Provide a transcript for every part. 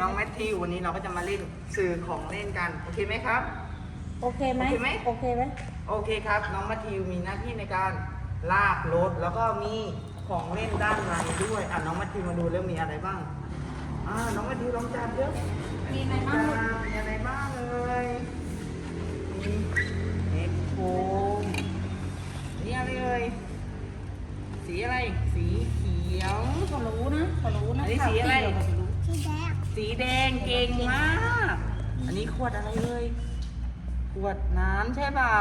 ใช่น้องแมทธิววันนี้เราก็จะมาเล่นสื่อของเล่นกัน โอเคไหมครับ โอเคไหมโอเคไหม โอเคไหมโอเคครับ น้องแมทธิวมีหน้าที่ในการลากรถแล้วก็มีของเล่นด้านในด้วยอะน้องแมทธิวมาดูแล้วมีอะไรบ้างอ่าน้องแมทธิวลองจับเยอะมีอะไรบ้างมีอะไรบ้างเลยมี ขวดอะไรเอ่ยขวดน้ำใช่เปล่า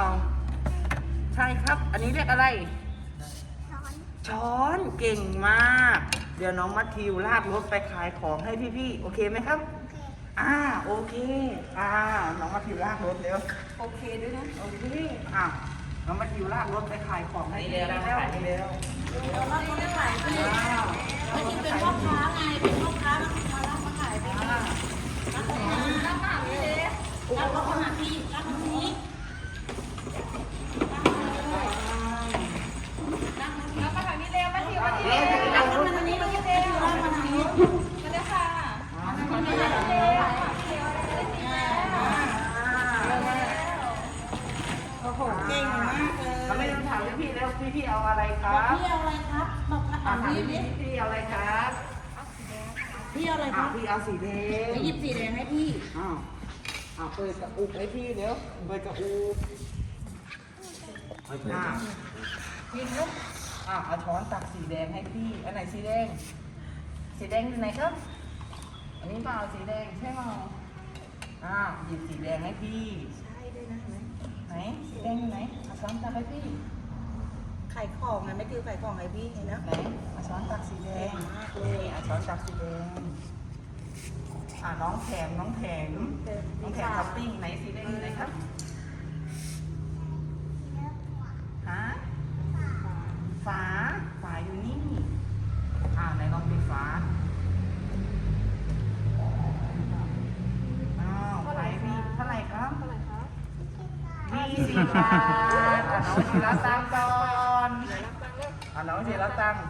ใช่ครับ อันนี้เรียกอะไร ช้อนเก่งมาก เดี๋ยวน้องมัทธิวลากรถไปขายของให้พี่ๆ โอเคไหมครับ อ่า โอเค อ่า น้องมัทธิวลากรถเร็ว โอเคด้วยนะ โอเค อะน้องมัทธิวลากรถไปขายของให้พี่ๆแล้วขายให้เร็วเรารับมาขายไปเลยอ้าวแล้วที่เป็นพ่อค้าไงเป็นพ่อค้ามามารับมาขายไปเลยรับมารับมาพี่เลยรับมาหาพี่รับมาที่นี้รับมาทางนี้เร็วมาที่วันนี้รับมาทางนี้มาเร็วรับมาทางนี้มาเลยค่ะโอ้โหเก่งมากเลย เราไม่ต้องถามพี่ๆแล้วพี่ๆเอาอะไรคบรัอกบพี่เอาอะไรครับบอกอะถามถามพี่ดิพี่พี่เอาอะไรครับพี่เอาอะไรคอะรับพี่เอาสีแดงไปหยิบสีแดงให้พี่ อ้าวอะเปิดกระอุกให้พี่เดี๋ยวเปิดกระอุกอะพี่ครับอะเอาช้อนตักสีแดงให้พี่อันไหนสีแดง สีแดงอยู่ไหนครับ อันนี้เปล่าสีแดงใช่เปล่าอ้าวหยิบสีแดงให้พี่ใช่ด้วยนะไหนสีแดงอยู่ไหนเอาช้อนตักให้พี่ขายของไงไม่ติวขายของให้พี่ไงนะไหนเอาช้อนตักสีแดงเก่งมากเลยนี่เอาช้อนตักสีแดงอะน้องแถมน้องแถมน้องแถมท็อปปิ้งไหนสีแดงอยู่ไหนครับฮะฝาฝาอยู่นี่อ่าไหนลองปิดฝาอ้าวไหนมีเท่าไหร่ครับเท่าไหร่ครับยี่สิบบาทอะน้องสีละตังค์ก่อน อะน้องสีละตังค์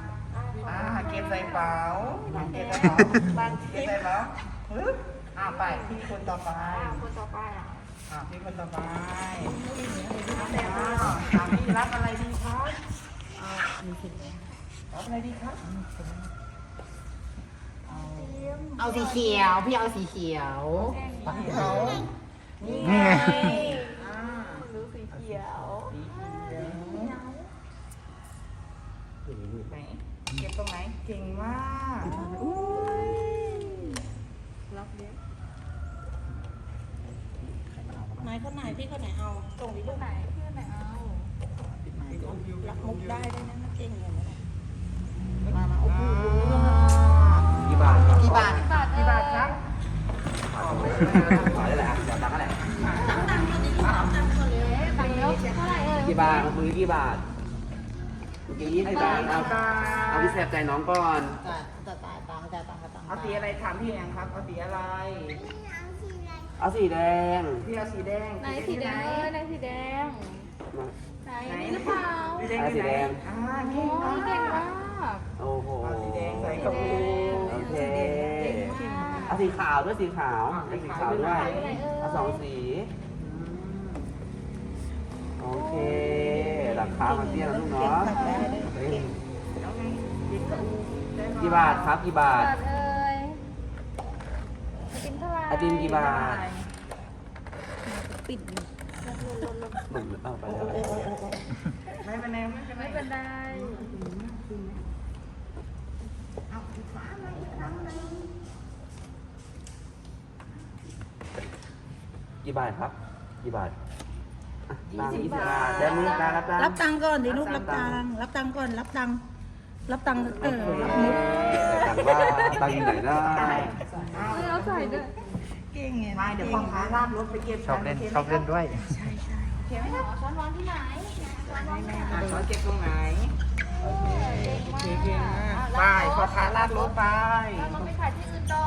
อ่าเก็บใส่เป๋าเก็บใส่เป๋าเก็บใส่เป๋าปึ๊บอ่าไปพี่คนต่อไปคนต่อไปอะอะพี่คนต่อไปอ้าวถามพี่รับอะไรดีครับรับอะไรดีครับเอาเอาสีเขียว พี่เอาสีเขียวปักเขานี่ไงอ่า รู้สีเขียว สีเขียวไหนเก็บตรงไหน เก่งมากอุ้ย รับเลี้ยง ไหนคนไหนพี่คนไหนเอาส่งดิลูกไหนพี่คนไหนเอารับมุกได้ด้วยนะมันเก่งเลยนะมามาโอ้โหกี่บาทครับกี่บาทกี่บาทครับขอได้แหละเดี๋ยวตังค์เท่าไหร่ตังค์คนนี้ตังค์คนเลยตังค์เยอะเท่าไหร่เอ่ยกี่บาทมือกี่บาทมือกี่ยี่สิบบาทเอาเอาพี่แซบใจน้องก่อนจ่ายจ่ายจ่ายตังค์จ่ายตังค์จ่ายตังค์เอาสีอะไรถามพี่ยังครับเอาสีอะไร เอาสีแดงพี่เอาสีแดงไหนสีแดงเออไหนสีแดงไหนนี่หรือเปล่าสีแดงอยู่ไหนอ่าเก่งโอ้มายเก่งกมาก โอ้โหเอาสีแดงใส่กระปุกโอเคเอาสีขาวด้วยสีขาวเอาสีขาวด้วยเอาสองสีโอเคราคามันเตี้ยนะลูกเนาะเฮ้ยแล้วไงปิดกระปุกได้ไหมกี่บาทครับกี่บาทบาทเอ่ยไอ ติมเท่าไหร่ไอติมกี่บาทปิดหนึ่งเอาไปแล้วไม่เป็นไรไม่เป็นไรไม่เป็นไรเอาสีฟ้ามาอีกครั้งหนึงกี่บาทครับกี่บาทอะตังค์ยี่สิบบาทแล้วมือตารับตังค์รับตังค์ก่อนดิลูกรับตังค์รับตังค์ก่อนรับตังค์รับตังค์เออรับมุกตังค์ว่าตังค์อยู่ไหนได้เอาเออเอาใส่ด้วยเก่งไงมาเดี๋ยวพ่อค้าลากรถไปเก็บชอบเล่นชอบเล่นด้วยเขียนไหมคะช้อนวางที่ไหนช้อนวางที่ไหนอะเขาเก็บตรงไหนโอ้ยเก่งมากเก่งมากไปพ่อค้าลากรถไปแล้วเราไปขายที่อื่นต่อ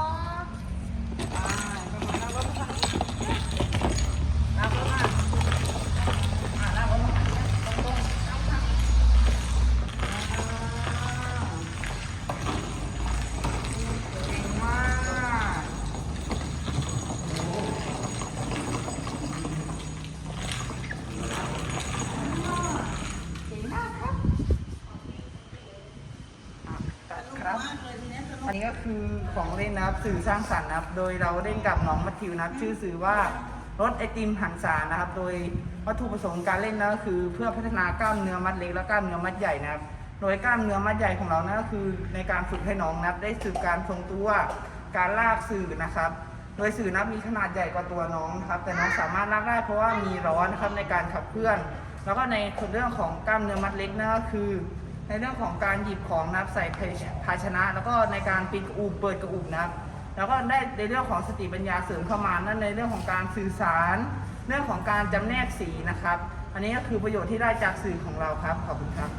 ไปพ่อค้าลากรถไปลากรถมาอะลากรถมาตรงๆเอาค่ะอ่าเก่งมาก ก็คือของเล่นนะครับสื่อสร้างสรรค์นะครับ โดยเราเล่นกับน้องมัทธิวนะครับ ชื่อสื่อว่ารถไอติมหันษานะครับ โดยวัตถุประสงค์การเล่นนะก็คือ เพื่อพัฒนากล้ามเนื้อมัดเล็กและกล้ามเนื้อมัดใหญ่นะครับ โดยกล้ามเนื้อมัดใหญ่ของเรานะก็คือ ในการฝึกให้น้องนะครับได้ฝึกการทรงตัว การลากสื่อนะครับ โดยสื่อนับมีขนาดใหญ่กว่าตัวน้องนะครับ แต่น้องสามารถลากได้เพราะว่ามีล้อนนะครับในการขับเคลื่อน แล้วก็ในส่วนเรื่องของกล้ามเนื้อมัดเล็กนั่นก็คือ ในเรื่องของการหยิบของนะครับใส่ภาชนะ แล้วก็ในการปิดกระอุบเปิดกระอุบนะครับแล้วก็ได้ในเรื่องของสติปัญญาเสริมเข้ามานั่นในเรื่องของการสื่อสาร เรื่องของการจำแนกสีนะครับ อันนี้ก็คือประโยชน์ที่ได้จากสื่อของเราครับขอบคุณครับ